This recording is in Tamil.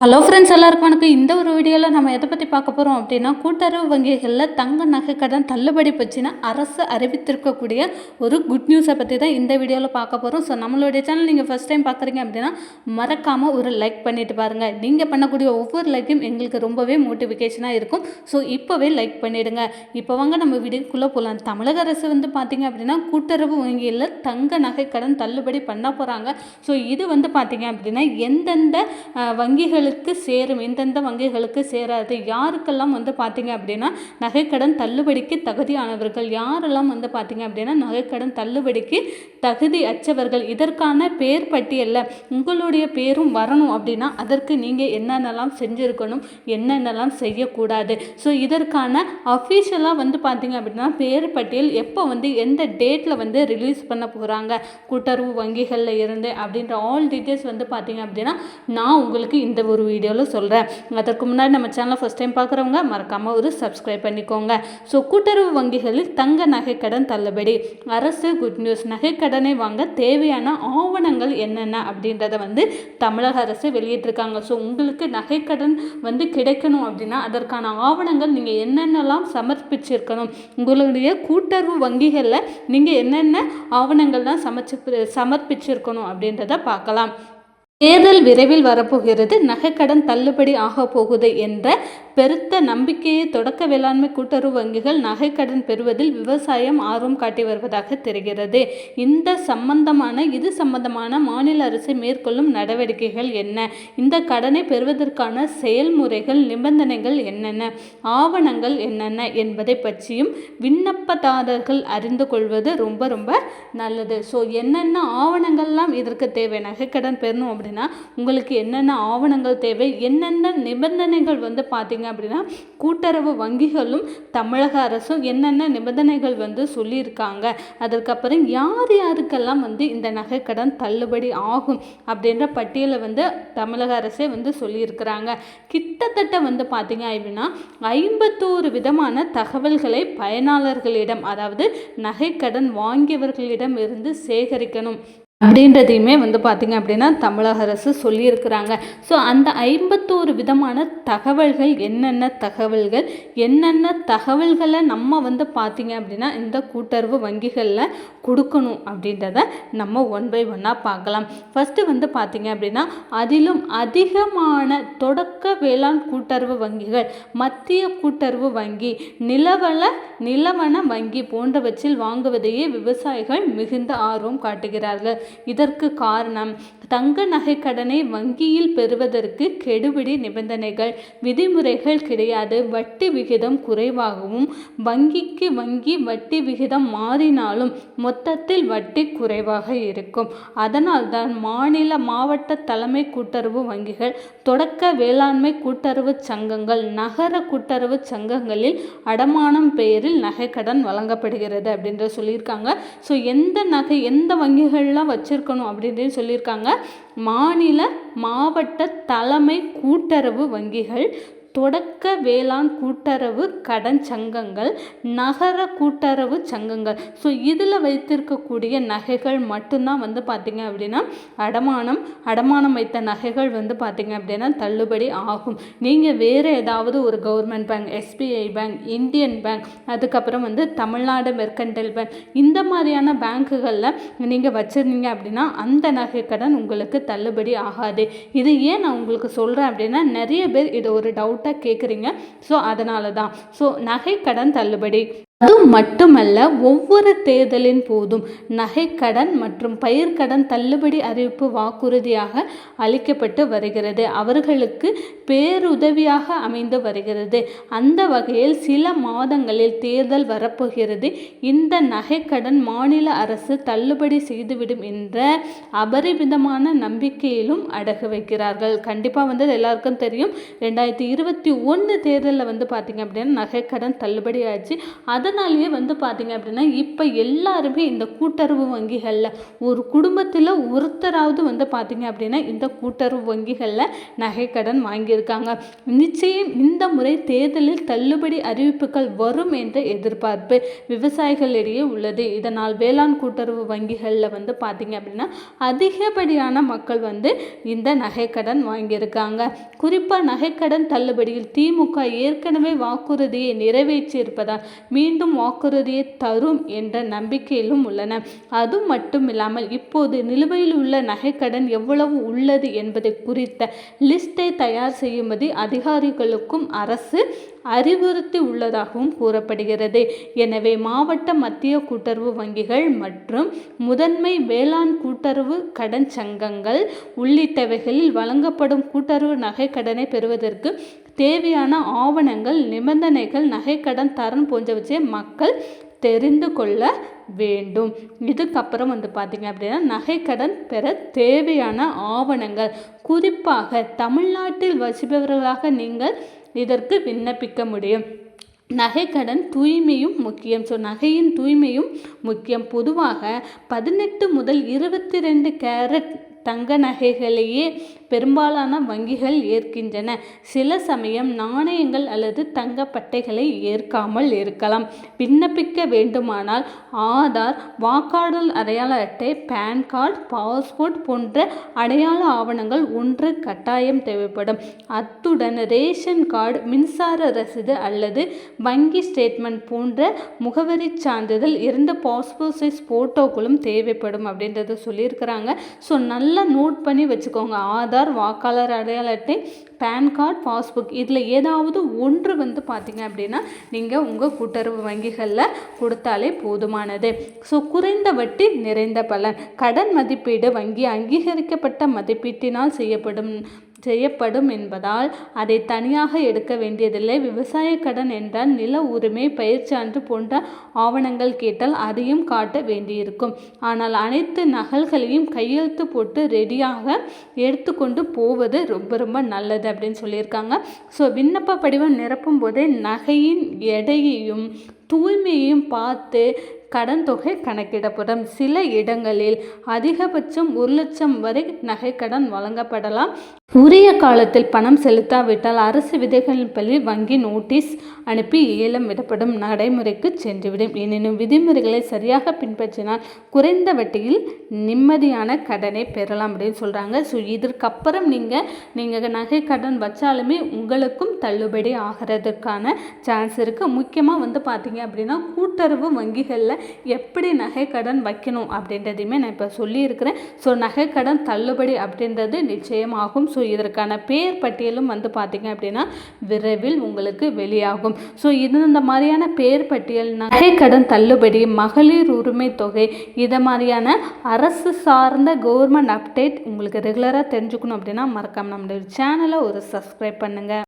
ஹலோ ஃப்ரெண்ட்ஸ் எல்லாருக்கும் வணக்கம் இந்த ஒரு வீடியோவில் நம்ம எதை பற்றி பார்க்க போகிறோம் அப்படின்னா கூட்டுறவு வங்கிகளில் தங்க நகை கடன் தள்ளுபடி பற்றினா அரசு அறிவித்திருக்கக்கூடிய ஒரு குட் நியூஸை பற்றி தான் இந்த வீடியோவில் பார்க்க போகிறோம் ஸோ நம்மளுடைய சேனல் நீங்கள் ஃபஸ்ட் டைம் பார்க்குறீங்க அப்படின்னா மறக்காமல் ஒரு லைக் பண்ணிட்டு பாருங்கள் நீங்கள் பண்ணக்கூடிய ஒவ்வொரு லைக்கும் எங்களுக்கு ரொம்பவே மோட்டிவேஷனாக இருக்கும். ஸோ இப்போவே லைக் பண்ணிவிடுங்க இப்போ வாங்க நம்ம வீடியோக்குள்ளே போகலாம் தமிழக அரசு வந்து பார்த்தீங்க அப்படின்னா கூட்டுறவு வங்கியில் தங்க நகை கடன் தள்ளுபடி பண்ண போகிறாங்க ஸோ இது வந்து பார்த்தீங்க அப்படின்னா எந்தெந்த வங்கிகள் வங்கிகளுக்கு சேரும் எந்தெந்த வங்கிகளுக்கு சேராது யாருக்கெல்லாம் வந்து பார்த்தீங்க அப்படின்னா நகைக்கடன் தள்ளுபடிக்கு தகுதியானவர்கள் யாரெல்லாம் வந்து பார்த்தீங்க அப்படின்னா நகைக்கடன் தள்ளுபடிக்கு தகுதி அச்சவர்கள் இதற்கான பேர் பட்டியலில் உங்களுடைய பேரும் வரணும் அப்படின்னா அதற்கு நீங்கள் என்னென்னலாம் செஞ்சுருக்கணும் என்னென்னலாம் செய்யக்கூடாது. ஸோ இதற்கான அஃபீஷியலாக வந்து பார்த்தீங்க அப்படின்னா பேர் பட்டியல் எப்போ வந்து எந்த டேட்டில் வந்து ரிலீஸ் பண்ண போகிறாங்க கூட்டுறவு வங்கிகளில் இருந்து அப்படின்ற ஆல் டீட்டெயில்ஸ் வந்து பார்த்தீங்க அப்படின்னா நான் உங்களுக்கு இந்த ஒரு ஒரு வீடியோவில் சொல்கிறேன் அதற்கு முன்னாடி நம்ம சேனலை ஃபஸ்ட் டைம் பார்க்குறவங்க மறக்காமல் ஒரு சப்ஸ்கிரைப் பண்ணிக்கோங்க. ஸோ கூட்டுறவு வங்கிகளில் தங்க நகைக்கடன் தள்ளுபடி. அரசு குட் நியூஸ் நகைக்கடனை வாங்க தேவையான ஆவணங்கள் என்னென்ன அப்படின்றத வந்து தமிழக அரசு வெளியிட்டிருக்காங்க. ஸோ உங்களுக்கு நகைக்கடன் வந்து கிடைக்கணும் அப்படின்னா அதற்கான ஆவணங்கள் நீங்கள் என்னென்னலாம் சமர்ப்பிச்சிருக்கணும்? உங்களுடைய கூட்டுறவு வங்கிகளில் நீங்கள் என்னென்ன ஆவணங்கள்லாம் சமைச்சு சமர்ப்பிச்சிருக்கணும் அப்படின்றத பார்க்கலாம். தேர்தல் விரைவில் வரப்போகிறது. நகைக்கடன் தள்ளுபடி ஆக போகுது என்ற பெருத்த நம்பிக்கையை தொடக்க வேளாண்மை கூட்டுறவு வங்கிகள் நகைக்கடன் பெறுவதில் விவசாயம் ஆர்வம் காட்டி வருவதாக தெரிகிறது. இந்த சம்பந்தமான இது சம்பந்தமான மாநில அரசு மேற்கொள்ளும் நடவடிக்கைகள் என்ன? இந்த கடனை பெறுவதற்கான செயல்முறைகள் நிபந்தனைகள் என்னென்ன? ஆவணங்கள் என்னென்ன என்பதை பற்றியும் விண்ணப்பதாரர்கள் அறிந்து கொள்வது ரொம்ப ரொம்ப நல்லது. ஸோ என்னென்ன ஆவணங்கள்லாம் இதற்கு தேவை? நகைக்கடன் பெறணும் அப்படின்னா உங்களுக்கு என்னென்ன ஆவணங்கள் தேவை? என்னென்ன நிபந்தனைகள் வந்து பார்த்தீங்க அப்படின்னா கூட்டுறவு வங்கிகளும் தமிழக அரசும் என்னென்ன நிபந்தனைகள் வந்து சொல்லியிருக்காங்க அதற்கப்புறம் யார் யாருக்கெல்லாம் வந்து இந்த நகைக்கடன் தள்ளுபடி ஆகும் அப்படின்ற பட்டியலை வந்து தமிழக அரசே வந்து சொல்லியிருக்கிறாங்க. கிட்டத்தட்ட வந்து பார்த்தீங்க அப்படின்னா ஐம்பத்தோரு விதமான தகவல்களை பயனாளர்களிடம் அதாவது நகைக்கடன் வாங்கியவர்களிடம் இருந்து சேகரிக்கணும். அப்படின்றதையுமே வந்து பார்த்திங்க அப்படின்னா தமிழக அரசு சொல்லியிருக்கிறாங்க. ஸோ அந்த ஐம்பத்தோரு விதமான தகவல்கள் என்னென்ன தகவல்கள் என்னென்ன தகவல்களை நம்ம வந்து பார்த்திங்க அப்படின்னா இந்த கூட்டுறவு வங்கிகளில் கொடுக்கணும் அப்படின்றத நம்ம ஒன் பை ஒன்னாக பார்க்கலாம். ஃபஸ்ட்டு வந்து பார்த்திங்க அப்படின்னா அதிலும் அதிகமான தொடக்க வேளாண் கூட்டுறவு வங்கிகள் மத்திய கூட்டுறவு வங்கி நிலவள நிலவன வங்கி போன்றவற்றில் வாங்குவதையே விவசாயிகள் மிகுந்த ஆர்வம் காட்டுகிறார்கள். இதற்கு காரணம் தங்க நகை கடனை வங்கியில் பெறுவதற்கு கெடுபிடி நிபந்தனைகள். விதிமுறைகள் கிடையாது. வட்டி விகிதம் குறைவாகவும் வங்கிக்கு வங்கி வட்டி விகிதம் மாறினாலும் மொத்தத்தில் வட்டி குறைவாக இருக்கும். அதனால்தான் மாநில மாவட்ட தலைமை கூட்டுறவு வங்கிகள் தொடக்க வேளாண்மை கூட்டுறவு சங்கங்கள் நகர கூட்டுறவு சங்கங்களில் அடமானம் பெயரில் நகைக்கடன் வழங்கப்படுகிறது அப்படின்ற சொல்லியிருக்காங்க. ஸோ எந்த நகை எந்த வங்கிகள்லாம் வச்சுருக்கணும் அப்படின்னு சொல்லியிருக்காங்க. மாநில மாவட்ட தலைமை கூட்டுறவு வங்கிகள் தொடக்க வேளாண் கூட்டுறவு கடன் சங்கங்கள் நகர கூட்டுறவு சங்கங்கள். ஸோ இதில் வைத்திருக்கக்கூடிய நகைகள் மட்டும்தான் வந்து பார்த்திங்க அப்படின்னா அடமானம் அடமானம் வைத்த நகைகள் வந்து பார்த்திங்க அப்படின்னா தள்ளுபடி ஆகும். நீங்கள் வேறு ஏதாவது ஒரு government bank SBI bank Indian bank அதுக்கப்புறம் வந்து தமிழ்நாடு மெர்கண்டல் பேங்க் இந்த மாதிரியான பேங்க்குகளில் நீங்கள் வச்சுருந்தீங்க அப்படின்னா அந்த நகை கடன் உங்களுக்கு தள்ளுபடி ஆகாது. இது ஏன் நான் உங்களுக்கு சொல்கிறேன் அப்படின்னா நிறைய பேர் இதை ஒரு டவுட் கேட்குறீங்க ஸோ அதனால தான் ஸோ நகை கடன் தள்ளுபடி. அது மட்டுமல்ல ஒவ்வொரு தேர்தலின் போதும் நகைக்கடன் மற்றும் பயிர்க்கடன் தள்ளுபடி அறிவிப்பு வாக்குறுதியாக அளிக்கப்பட்டு வருகிறது. அவர்களுக்கு பேருதவியாக அமைந்து வருகிறது. அந்த வகையில் சில மாதங்களில் தேர்தல் வரப்போகிறது. இந்த நகைக்கடன் மாநில அரசு தள்ளுபடி செய்துவிடும் என்ற அபரிமிதமான நம்பிக்கையிலும் அடகு வைக்கிறார்கள். கண்டிப்பாக வந்து எல்லாருக்கும் தெரியும். ரெண்டாயிரத்தி இருபத்தி ஒன்று தேர்தலில் வந்து பார்த்திங்க அப்படின்னா நகைக்கடன் தள்ளுபடி ஆச்சு. அது அதனாலேயே வந்து பார்த்திங்க அப்படின்னா இப்போ எல்லாருமே இந்த கூட்டுறவு வங்கிகளில் ஒரு குடும்பத்தில் ஒருத்தராவது வந்து பார்த்திங்க அப்படின்னா இந்த கூட்டுறவு வங்கிகளில் நகைக்கடன் வாங்கியிருக்காங்க. நிச்சயம் இந்த முறை தேர்தலில் தள்ளுபடி அறிவிப்புகள் வரும் என்ற எதிர்பார்ப்பு விவசாயிகளிடையே உள்ளது. இதனால் வேளாண் கூட்டுறவு வங்கிகளில் வந்து பார்த்திங்க அப்படின்னா அதிகப்படியான மக்கள் வந்து இந்த நகைக்கடன் வாங்கியிருக்காங்க. குறிப்பாக நகைக்கடன் தள்ளுபடியில் திமுக ஏற்கனவே வாக்குறுதியை நிறைவேற்றியிருப்பதால் மீண்டும் மீண்டும் வாக்குறுதியை தரும் என்ற நம்பிக்கையிலும் உள்ளன. அது மட்டும் இல்லாமல் இப்போது நிலுவையில் உள்ள நகைக்கடன் எவ்வளவு உள்ளது என்பதை குறித்த லிஸ்டை தயார் செய்யும்படி அதிகாரிகளுக்கும் அரசு அறிவுறுத்தி உள்ளதாகவும் கூறப்படுகிறது. எனவே மாவட்ட மத்திய கூட்டுறவு வங்கிகள் மற்றும் முதன்மை வேளாண் கூட்டுறவு கடன் சங்கங்கள் உள்ளிட்டவைகளில் வழங்கப்படும் கூட்டுறவு நகை கடனை பெறுவதற்கு தேவையான ஆவணங்கள் நிபந்தனைகள் நகைக்கடன் தரம் போன்றவற்றை மக்கள் தெரிந்து கொள்ள வேண்டும். இதுக்கப்புறம் வந்து பார்த்திங்க அப்படின்னா நகைக்கடன் பெற தேவையான ஆவணங்கள். குறிப்பாக தமிழ்நாட்டில் வசிப்பவர்களாக நீங்கள் இதற்கு விண்ணப்பிக்க முடியும். நகைக்கடன் தூய்மையும் முக்கியம். ஸோ நகையின் தூய்மையும் முக்கியம். பொதுவாக பதினெட்டு முதல் இருபத்தி ரெண்டு கேரட் தங்க நகைகளையே பெரும்பாலான வங்கிகள் ஏற்கின்றன. சில சமயம் நாணயங்கள் அல்லது தங்கப்பட்டைகளை ஏற்காமல் இருக்கலாம். விண்ணப்பிக்க வேண்டுமானால் ஆதார் வாக்காளர் அடையாள அட்டை பேன் கார்டு பாஸ்போர்ட் போன்ற அடையாள ஆவணங்கள் ஒன்று கட்டாயம் தேவைப்படும். அத்துடன் ரேஷன் கார்டு மின்சார ரசீது அல்லது வங்கி ஸ்டேட்மெண்ட் போன்ற முகவரி சான்றிதழ் இரண்டு பாஸ்போர்ட் சைஸ் ஃபோட்டோக்களும் தேவைப்படும் அப்படின்றத சொல்லியிருக்கிறாங்க. ஸோ நல்லா நோட் பண்ணி வச்சுக்கோங்க. ஆதார் வாக்காளர் அடையாள அட்டை பேன் கார்டு பாஸ்புக் இதில் ஏதாவது ஒன்று வந்து பார்த்திங்க அப்படின்னா நீங்கள் உங்கள் கூட்டுறவு வங்கிகளில் கொடுத்தாலே போதுமானது. ஸோ குறைந்த வட்டி நிறைந்த பலன். கடன் மதிப்பீடு வங்கி அங்கீகரிக்கப்பட்ட மதிப்பீட்டினால் செய்யப்படும் செய்யப்படும் என்பதால் அதை தனியாக எடுக்க வேண்டியதில்லை. விவசாய கடன் என்றால் நில உரிமை பயிர்ச்சான்று போன்ற ஆவணங்கள் கேட்டால் அதையும் காட்ட வேண்டியிருக்கும். ஆனால் அனைத்து நகல்களையும் கையெழுத்து போட்டு ரெடியாக எடுத்துக்கொண்டு போவது ரொம்ப ரொம்ப நல்லது அப்படின்னு சொல்லியிருக்காங்க. ஸோ விண்ணப்ப படிவம் நிரப்பும் போதே நகையின் எடையையும் தூய்மையையும் பார்த்து கடன் தொகை கணக்கிடப்படும். சில இடங்களில் அதிகபட்சம் ஒரு லட்சம் வரை நகைக்கடன் வழங்கப்படலாம். உரிய காலத்தில் பணம் செலுத்தாவிட்டால் அரசு விதிகளின்படி வங்கி நோட்டீஸ் அனுப்பி ஏலம் விடப்படும் நடைமுறைக்கு சென்றுவிடும். எனினும் விதிமுறைகளை சரியாக பின்பற்றினால் குறைந்த வட்டியில் நிம்மதியான கடனை பெறலாம் அப்படின்னு சொல்கிறாங்க ஸோ இதற்கப்புறம் நீங்கள் நீங்கள் நகை கடன் வச்சாலுமே உங்களுக்கும் தள்ளுபடி ஆகிறதுக்கான சான்ஸ் இருக்குது முக்கியமாக வந்து பார்த்தீங்க அப்படின்னா கூட்டுறவு வங்கிகளில் எப்படி நகை கடன் வைக்கணும் அப்படின்றதையுமே நான் இப்போ சொல்லியிருக்கிறேன். ஸோ நகை கடன் தள்ளுபடி அப்படின்றது நிச்சயமாகும். ஸோ இதற்கான பேர் பட்டியலும் வந்து பார்த்திங்க அப்படின்னா விரைவில் உங்களுக்கு வெளியாகும். ஸோ இது இந்த மாதிரியான பேர் பட்டியல் நகை கடன் தள்ளுபடி மகளிர் உரிமை தொகை இதை மாதிரியான அரசு சார்ந்த கவர்மெண்ட் அப்டேட் உங்களுக்கு ரெகுலராக தெரிஞ்சுக்கணும் அப்படின்னா மறக்காமல் நம்மளுடைய சேனலை ஒரு சப்ஸ்கிரைப் பண்ணுங்கள்